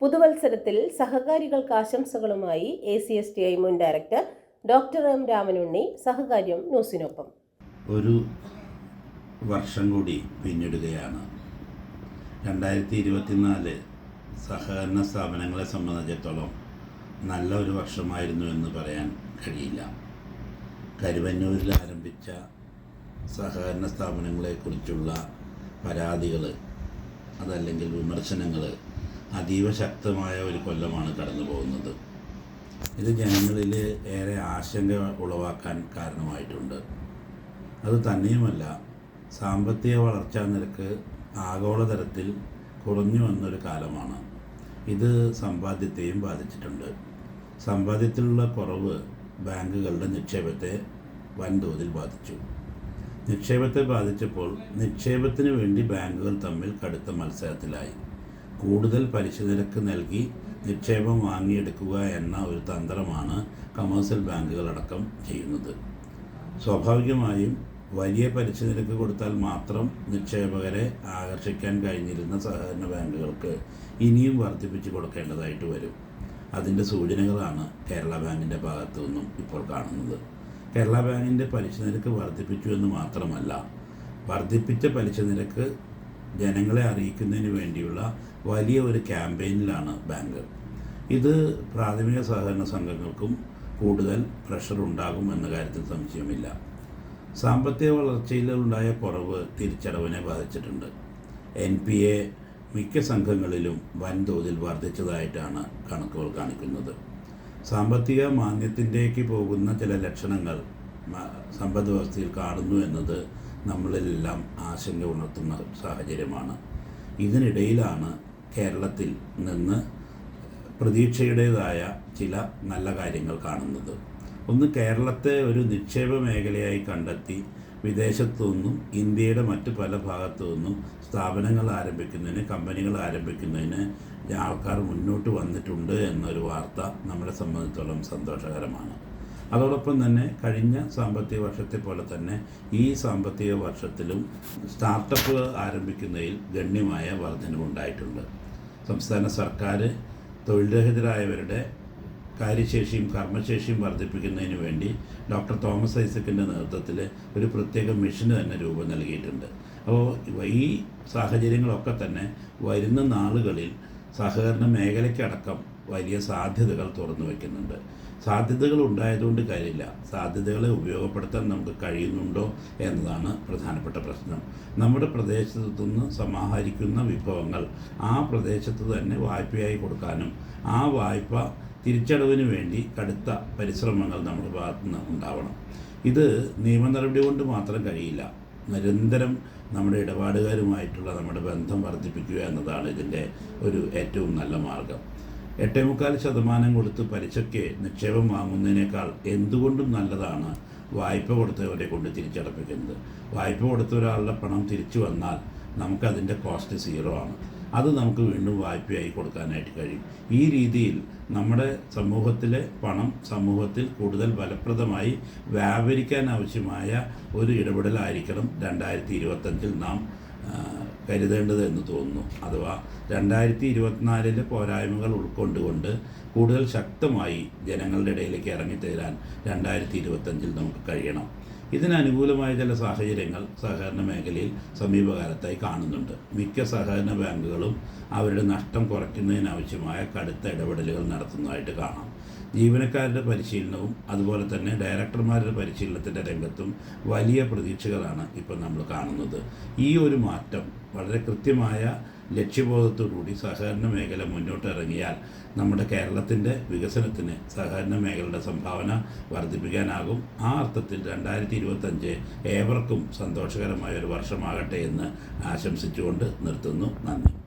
പുതുവത്സരത്തിൽ സഹകാരികൾക്ക് ആശംസകളുമായി A C S T I മുൻ director doctor M Ramanunni Sahakaryam ന്യൂസിനൊപ്പം. ഒരു വർഷം കൂടി പിന്നിടുകയാണ്. രണ്ടായിരത്തി ഇരുപത്തിനാല് സഹകരണ സ്ഥാപനങ്ങളെ സംബന്ധിച്ചിടത്തോളം നല്ല ഒരു വർഷമായിരുന്നു എന്ന് പറയാൻ കഴിയില്ല. കരുവന്നൂരിൽ ആരംഭിച്ച സഹകരണ സ്ഥാപനങ്ങളെക്കുറിച്ചുള്ള പരാതികൾ അതല്ലെങ്കിൽ വിമർശനങ്ങൾ അതീവ ശക്തമായ ഒരു കൊല്ലമാണ് കടന്നു പോകുന്നത്. ഇത് ജനങ്ങളിൽ ഏറെ ആശങ്ക ഉളവാക്കാൻ കാരണമായിട്ടുണ്ട്. അത് തന്നെയുമല്ല സാമ്പത്തിക വളർച്ചാ നിരക്ക് ആഗോളതലത്തിൽ കുറഞ്ഞു വന്നൊരു കാലമാണ്. ഇത് സമ്പാദ്യത്തെയും ബാധിച്ചിട്ടുണ്ട്. സമ്പാദ്യത്തിലുള്ള കുറവ് ബാങ്കുകളുടെ നിക്ഷേപത്തെ വൻതോതിൽ ബാധിച്ചു. നിക്ഷേപത്തെ ബാധിച്ചപ്പോൾ നിക്ഷേപത്തിന് വേണ്ടി ബാങ്കുകൾ തമ്മിൽ കടുത്ത മത്സരത്തിലായി. കൂടുതൽ പലിശ നിരക്ക് നൽകി നിക്ഷേപം വാങ്ങിയെടുക്കുക എന്ന ഒരു തന്ത്രമാണ് കമേഴ്സ്യൽ ബാങ്കുകളടക്കം ചെയ്യുന്നത്. സ്വാഭാവികമായും വലിയ പലിശ നിരക്ക് കൊടുത്താൽ മാത്രം നിക്ഷേപകരെ ആകർഷിക്കാൻ കഴിഞ്ഞിരുന്ന സഹകരണ ബാങ്കുകൾക്ക് ഇനിയും വർദ്ധിപ്പിച്ചു കൊടുക്കേണ്ടതായിട്ട് വരും. അതിന്റെ സൂചനകളാണ് കേരള ബാങ്കിന്റെ ഭാഗത്തു നിന്നും ഇപ്പോൾ കാണുന്നത്. കേരള ബാങ്കിന്റെ പലിശ നിരക്ക് വർദ്ധിപ്പിച്ചു എന്ന് മാത്രമല്ല വർദ്ധിപ്പിച്ച പലിശ നിരക്ക് ജനങ്ങളെ അറിയിക്കുന്നതിന് വേണ്ടിയുള്ള വലിയ ഒരു ക്യാമ്പയിനിലാണ് ബാങ്ക്. ഇത് പ്രാഥമിക സഹകരണ സംഘങ്ങൾക്കും കൂടുതൽ പ്രഷർ ഉണ്ടാകും എന്ന കാര്യത്തിൽ സംശയമില്ല സാമ്പത്തിക വളർച്ചയിൽ ഉണ്ടായ കുറവ് തിരിച്ചടവിനെ ബാധിച്ചിട്ടുണ്ട്. എൻ പി എ മിക്ക സംഘങ്ങളിലും വൻതോതിൽ വർദ്ധിച്ചതായിട്ടാണ് കണക്കുകൾ കാണിക്കുന്നത്. സാമ്പത്തിക മാന്ദ്യത്തിന്റെക്ക് പോകുന്ന ചില ലക്ഷണങ്ങൾ സമ്പദ് വ്യവസ്ഥയിൽ കാണുന്നു എന്നത് നമ്മളിലെല്ലാം ആശങ്ക ഉണർത്തുന്ന സാഹചര്യമാണ്. ഇതിനിടയിലാണ് കേരളത്തിൽ നിന്ന് പ്രതീക്ഷയുടേതായ ചില നല്ല കാര്യങ്ങൾ കാണുന്നത്. ഒന്ന് കേരളത്തെ ഒരു നിക്ഷേപ മേഖലയായി കണ്ടെത്തി വിദേശത്തു നിന്നും ഇന്ത്യയുടെ മറ്റ് പല ഭാഗത്തു നിന്നും സ്ഥാപനങ്ങൾ ആരംഭിക്കുന്നതിന് കമ്പനികൾ ആരംഭിക്കുന്നതിന് ആൾക്കാർ മുന്നോട്ട് വന്നിട്ടുണ്ട് എന്നൊരു വാർത്ത നമ്മളെ സംബന്ധിച്ചോളം സന്തോഷകരമാണ്. അതോടൊപ്പം തന്നെ കഴിഞ്ഞ സാമ്പത്തിക വർഷത്തെ പോലെ തന്നെ ഈ സാമ്പത്തിക വർഷത്തിലും സ്റ്റാർട്ടപ്പ് ആരംഭിക്കുന്നതിൽ ഗണ്യമായ വർധനവുണ്ടായിട്ടുണ്ട് സംസ്ഥാന സർക്കാർ തൊഴിൽരഹിതരായവരുടെ കാര്യശേഷിയും കർമ്മശേഷിയും വർദ്ധിപ്പിക്കുന്നതിന് വേണ്ടി ഡോക്ടർ തോമസ് ഐസക്കിന്റെ നേതൃത്വത്തിൽ ഒരു പ്രത്യേക മിഷന് തന്നെ രൂപം നൽകിയിട്ടുണ്ട്. അപ്പോൾ ഈ സാഹചര്യങ്ങളൊക്കെ തന്നെ വരുന്ന നാളുകളിൽ സഹകരണ മേഖലയ്ക്കടക്കം വലിയ സാധ്യതകൾ തുറന്നു വയ്ക്കുന്നുണ്ട് സാധ്യതകൾ ഉണ്ടായതുകൊണ്ട് കാര്യമില്ല. സാധ്യതകളെ ഉപയോഗപ്പെടുത്താൻ നമുക്ക് കഴിയുന്നുണ്ടോ എന്നതാണ് പ്രധാനപ്പെട്ട പ്രശ്നം. നമ്മുടെ പ്രദേശത്തു സമാഹരിക്കുന്ന വിഭവങ്ങൾ ആ പ്രദേശത്ത് തന്നെ വായ്പയായി കൊടുക്കാനും ആ വായ്പ തിരിച്ചടവിന് വേണ്ടി കടുത്ത പരിശ്രമങ്ങൾ നമ്മുടെ ഭാഗത്ത് നിന്ന് ഉണ്ടാവണം. ഇത് നിയമ നടപടി കൊണ്ട് മാത്രം കഴിയില്ല. നിരന്തരം നമ്മുടെ ഇടപാടുകാരുമായിട്ടുള്ള നമ്മുടെ ബന്ധം വർദ്ധിപ്പിക്കുക എന്നതാണ് ഇതിന്റെ ഒരു ഏറ്റവും നല്ല മാർഗം. എട്ടേ മുക്കാൽ ശതമാനം കൊടുത്ത് പലിശയ്ക്ക് നിക്ഷേപം വാങ്ങുന്നതിനേക്കാൾ എന്തുകൊണ്ടും നല്ലതാണ് വായ്പ കൊടുത്തവരെ കൊണ്ട് തിരിച്ചടപ്പിക്കുന്നത്. വായ്പ കൊടുത്ത ഒരാളുടെ പണം തിരിച്ചു വന്നാൽ നമുക്കതിന്റെ കോസ്റ്റ് സീറോ ആണ്. അത് നമുക്ക് വീണ്ടും വായ്പയായി കൊടുക്കാനായിട്ട് കഴിയും. ഈ രീതിയിൽ നമ്മുടെ സമൂഹത്തിലെ പണം സമൂഹത്തിൽ കൂടുതൽ ഫലപ്രദമായി വ്യാപരിക്കാൻ ആവശ്യമായ ഒരു ഇടപെടലായിരിക്കണം രണ്ടായിരത്തി ഇരുപത്തഞ്ചിൽ നാം കരുതേണ്ടത് എന്ന് തോന്നുന്നു. അഥവാ രണ്ടായിരത്തി ഇരുപത്തിനാലിലെ പോരായ്മകൾ ഉൾക്കൊണ്ടുകൊണ്ട് കൂടുതൽ ശക്തമായി ജനങ്ങളുടെ ഇടയിലേക്ക് ഇറങ്ങിത്തീരാൻ രണ്ടായിരത്തി ഇരുപത്തഞ്ചിൽ നമുക്ക് കഴിയണം. ഇതിനനുകൂലമായ ചില സാഹചര്യങ്ങൾ സഹകരണ മേഖലയിൽ സമീപകാലത്തായി കാണുന്നുണ്ട്. മിക്ക സഹകരണ ബാങ്കുകളും അവരുടെ നഷ്ടം കുറയ്ക്കുന്നതിനാവശ്യമായ കടുത്ത ഇടപെടലുകൾ നടത്തുന്നതായിട്ട് കാണാം. ജീവനക്കാരുടെ പരിശീലനവും അതുപോലെ തന്നെ ഡയറക്ടർമാരുടെ പരിശീലനത്തിന്റെ രംഗത്തും വലിയ പ്രതീക്ഷകളാണ് ഇപ്പോൾ നമ്മൾ കാണുന്നത്. ഈ ഒരു മാറ്റം വളരെ കൃത്യമായ ലക്ഷ്യബോധത്തോടുകൂടി സഹകരണ മേഖല മുന്നോട്ടിറങ്ങിയാൽ നമ്മുടെ കേരളത്തിന്റെ വികസനത്തിന് സഹകരണ മേഖലയുടെ സംഭാവന വർദ്ധിപ്പിക്കാനാകും. ആ അർത്ഥത്തിൽ രണ്ടായിരത്തി ഇരുപത്തഞ്ച് ഏവർക്കും സന്തോഷകരമായ ഒരു വർഷമാകട്ടെ എന്ന് ആശംസിച്ചുകൊണ്ട് നിർത്തുന്നു. നന്ദി.